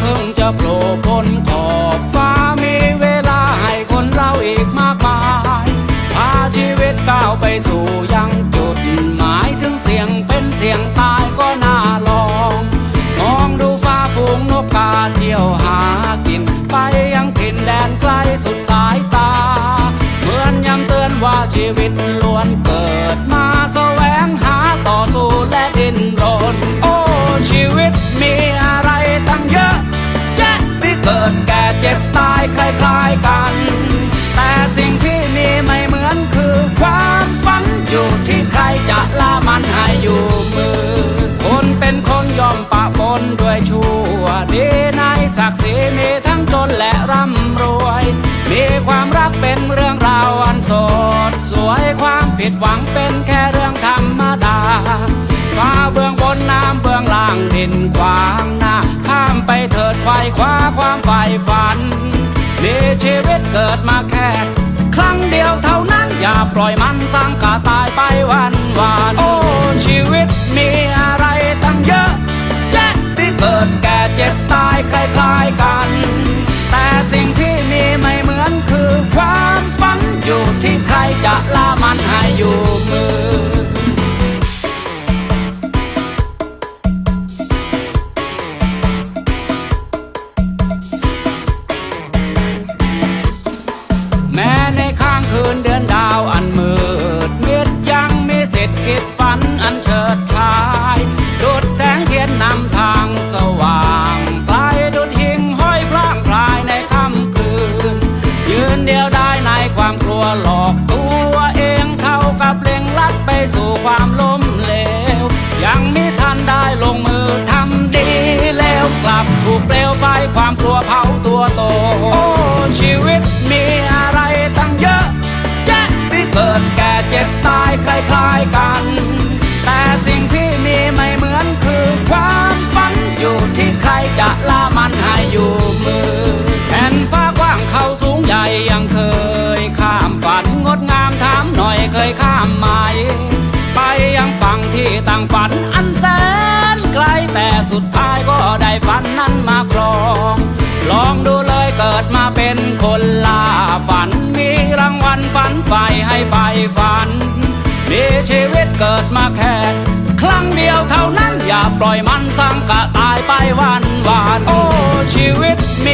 เพิ่งจะโผล่พ้นขอบฟ้ามีเวลาให้คนเราอีกมากมายพาชีวิตก้าวไปสู่ยัง คล้ายๆกัน แต่สิ่งที่มีไม่เหมือนคือความฝันอยู่ที่ใครจะล่ามันให้อยู่มือ คนเป็นคนยอมปะปนด้วยชั่วดีในศักดิ์ศรีมีทั้งจนและร่ำรวย มีความรักเป็นเรื่องราวอันสดสวยความผิดหวังเป็นแค่เรื่องธรรมดาฟ้าเบื้องบนน้ำเบื้องล่างดินขวางหน้าข้ามไปเถิดไขวคว้าความใฝ่ฝัน มีชีวิตเกิดมาแค่ครั้งเดียวเท่านั้นอย่าปล่อยมันสร้างกาตายไปวันวาน สู่ความล้มเหลว ยังมิทันได้ลงมือทำดีแล้วกลับถูกเปลวไฟความกลัวเผาตัวโต โอ้ ชีวิตมีอะไรตั้งเยอะแยะที่เกิดแก่เจ็บตายคล้ายๆกัน แต่สิ่งที่มีไม่เหมือนคือความฝันอยู่ที่ใครจะล่ามันให้อยู่มือแผ่นฟ้ากว้างเขาสูงใหญ่ยังเคยข้ามฝันงดงามถามหน่อยเคยข้ามไหมังที่ต่างฝันอันแสนไกลแต่สุดท้ายก็ได้ฝันนั้นมาครอง ลองดูเลยเกิดมาเป็นคนล่าฝัน มีรางวัลฝันใฝ่ให้ใฝ่ฝัน มีชีวิตเกิดมาแค่ครั้งเดียวเท่านั้นอย่าปล่อยมันสังกะตายไปวันวานโอ้ชีวิตมี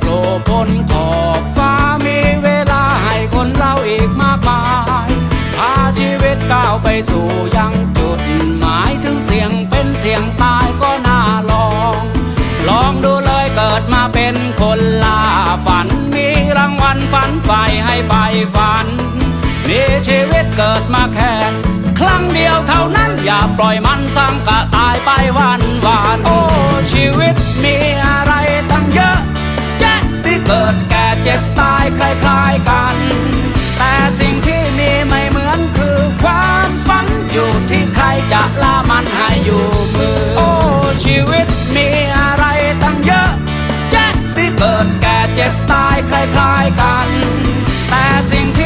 โผล่พ้นขอบฟ้ามีเวลาให้คนเราอีกมากมาย พาชีวิตก้าวไปสู่ยังจุดหมายถึงเสียงเป็นเสียงตายก็น่าลอง ลองดูเลยเกิดมาเป็นคนล่าฝัน มีรางวัลฝันใฝ่ให้ใฝ่ฝันมีชีวิตเกิดมาแค่ครั้งเดียวเท่านั้นอย่าปล่อยมันสังกะตายไปวันวานโอ้ชีวิตมีอะไร เจ็บตายคล้ายๆกัน แต่สิ่งที่มีไม่เหมือนคือความฝันอยู่ที่ใครจะล่ามันให้อยู่มือ โอ้ ชีวิตมีอะไรตั้งเยอะแยะที่เกิดแก่เจ็บตายคล้ายๆกัน แต่สิ่งที่